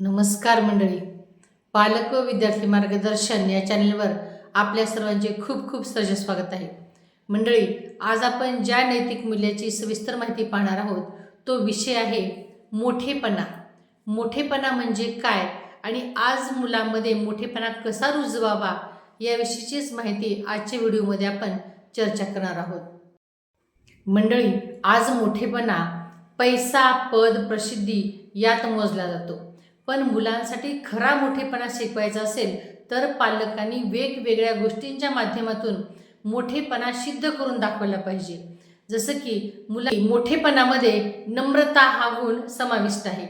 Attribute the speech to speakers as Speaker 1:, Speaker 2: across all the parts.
Speaker 1: नमस्कार मंडळी. पालक व विद्यार्थी मार्गदर्शन या चॅनलवर आपल्या सर्वांचे खूप खूप सहज स्वागत आहे. मंडळी आज आपण ज्या नैतिक मूल्याची सविस्तर माहिती पाहणार आहोत तो विषय आहे मोठेपणा. मोठेपणा म्हणजे काय आणि आज मुलांमध्ये मोठेपणा कसा रुजवावा याविषयीचीच माहिती आजच्या व्हिडिओमध्ये आपण चर्चा करणार आहोत. मंडळी आज मोठेपणा पैसा पद प्रसिद्धी यात मोजला जातो. पण मुलांसाठी खरा मोठेपणा शिकवायचा असेल तर पालकांनी वेगवेगळ्या गोष्टींच्या माध्यमातून मोठेपणा सिद्ध करून दाखवला पाहिजे. जसं की मुला मोठेपणामध्ये नम्रता हा गुण समाविष्ट आहे.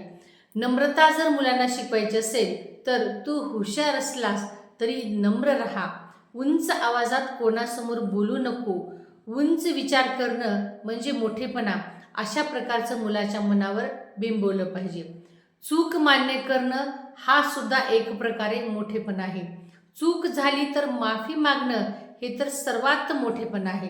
Speaker 1: नम्रता जर मुलांना शिकवायची असेल तर तू हुशार असलास तरी नम्र राहा. उंच आवाजात कोणासमोर बोलू नको. उंच विचार करणं म्हणजे मोठेपणा. अशा प्रकारचं मुलाच्या मनावर बिंबवलं पाहिजे. चूक मान्य करणं हा सुद्धा एक प्रकारे मोठेपण आहे. चूक झाली तर माफी मागणं हे तर सर्वात मोठेपण आहे.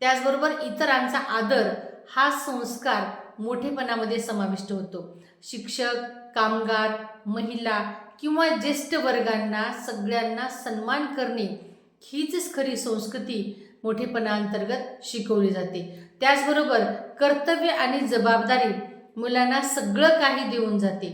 Speaker 1: त्याचबरोबर इतरांचा आदर हा संस्कार मोठेपणामध्ये समाविष्ट होतो. शिक्षक कामगार महिला किंवा ज्येष्ठ वर्गांना सगळ्यांना सन्मान करणे हीच खरी संस्कृती मोठेपणाअंतर्गत शिकवली जाते. त्याचबरोबर कर्तव्य आणि जबाबदारी मुलांना सगळं काही देऊन जाते.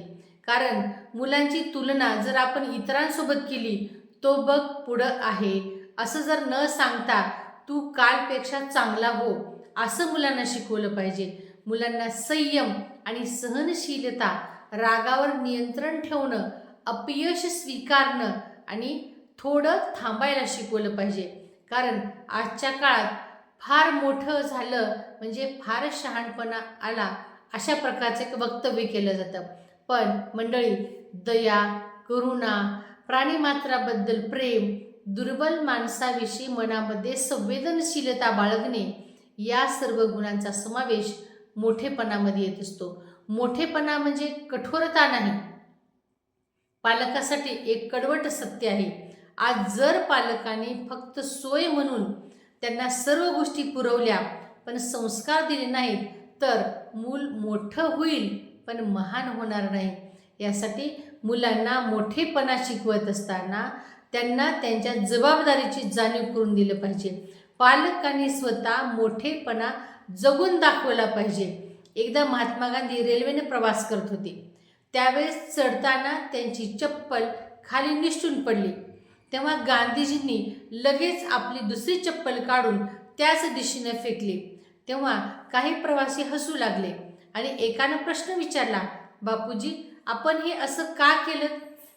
Speaker 1: कारण मुलांची तुलना जर आपण इतरांसोबत केली तो बघ पुढं आहे. असं जर न सांगता तू कालपेक्षा चांगला हो असं मुलांना शिकवलं पाहिजे. मुलांना संयम आणि सहनशीलता रागावर नियंत्रण ठेवणं अपयश स्वीकारणं आणि थोडं थांबायला शिकवलं पाहिजे. कारण आजच्या काळात फार मोठं झालं म्हणजे फार शहाणपणा आला. अशा प्रकारचं एक वक्तव्य केलं जातं. पण मंडळी दया करुणा प्राणीमात्राबद्दल प्रेम दुर्बल माणसाविषयी मनामध्ये संवेदनशीलता बाळगणे या सर्व गुणांचा समावेश मोठेपणामध्ये येत असतो. मोठेपणा म्हणजे कठोरता नाही. पालकासाठी एक कडवट सत्य आहे. आज जर पालकांनी फक्त सोय म्हणून त्यांना सर्व गोष्टी पुरवल्या पण संस्कार दिले नाहीत तर मूल मोठं होईल पण महान होणार नाही. यासाठी मुलांना मोठेपणा शिकवत असताना त्यांना त्यांच्या जबाबदारीची जाणीव करून दिलं पाहिजे. पालकांनी स्वतः मोठेपणा जगून दाखवला पाहिजे. एकदा महात्मा गांधी रेल्वेने प्रवास करत होते. त्यावेळेस चढताना त्यांची चप्पल खाली निष्ठून पडली. तेव्हा गांधीजींनी लगेच आपली दुसरी चप्पल काढून त्याच दिशेने फेकली. तेव्हा काही प्रवासी हसू लागले आणि एकानं प्रश्न विचारला बापूजी आपण हे असं का केलं?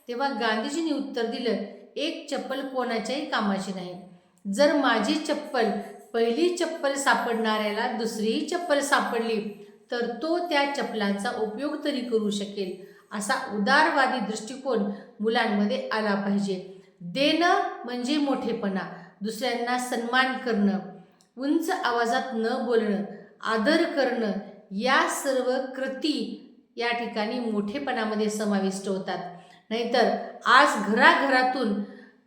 Speaker 1: तेव्हा गांधीजींनी उत्तर दिलं एक चप्पल कोणाच्याही कामाची नाही. जर माझी चप्पल पहिली चप्पल सापडणाऱ्याला दुसरीही चप्पल सापडली तर तो त्या चप्पलांचा उपयोग तरी करू शकेल असा उदारवादी दृष्टिकोन मुलांमध्ये आला पाहिजे. देणं म्हणजे मोठेपणा दुसऱ्यांना सन्मान करणं. उंच आवाजात न बोलणं आदर करणं या सर्व कृती या ठिकाणी मोठेपणामध्ये समाविष्ट होतात. नाहीतर आज घराघरातून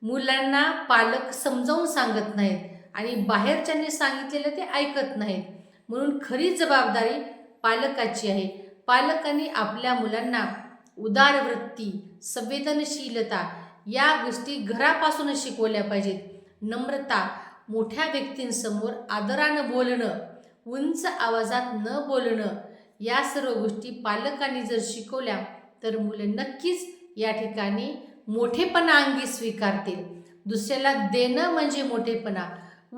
Speaker 1: मुलांना पालक समजावून सांगत नाहीत आणि बाहेरच्यांनी सांगितलेलं ते ऐकत नाहीत. म्हणून खरी जबाबदारी पालकाची आहे. पालकांनी आपल्या मुलांना उदार वृत्ती संवेदनशीलता या गोष्टी घरापासूनच शिकवल्या पाहिजेत. नम्रता मोठ्या व्यक्तींसमोर आदरानं बोलणं उंच आवाजात न बोलणं या सर्व गोष्टी पालकांनी जर शिकवल्या तर मुलं नक्कीच या ठिकाणी मोठेपणा अंगी स्वीकारतील. दुसऱ्याला देणं म्हणजे मोठेपणा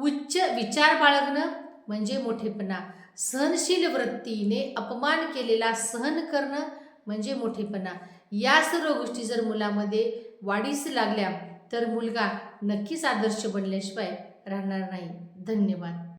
Speaker 1: उच्च विचार बाळगणं म्हणजे मोठेपणा सहनशील वृत्तीने अपमान केलेला सहन करणं म्हणजे मोठेपणा. या सर्व गोष्टी जर मुलामध्ये वाढीस लागल्या तर मुलगा नक्कीच आदर्श बनल्याशिवाय राहणार नाही. धन्यवाद.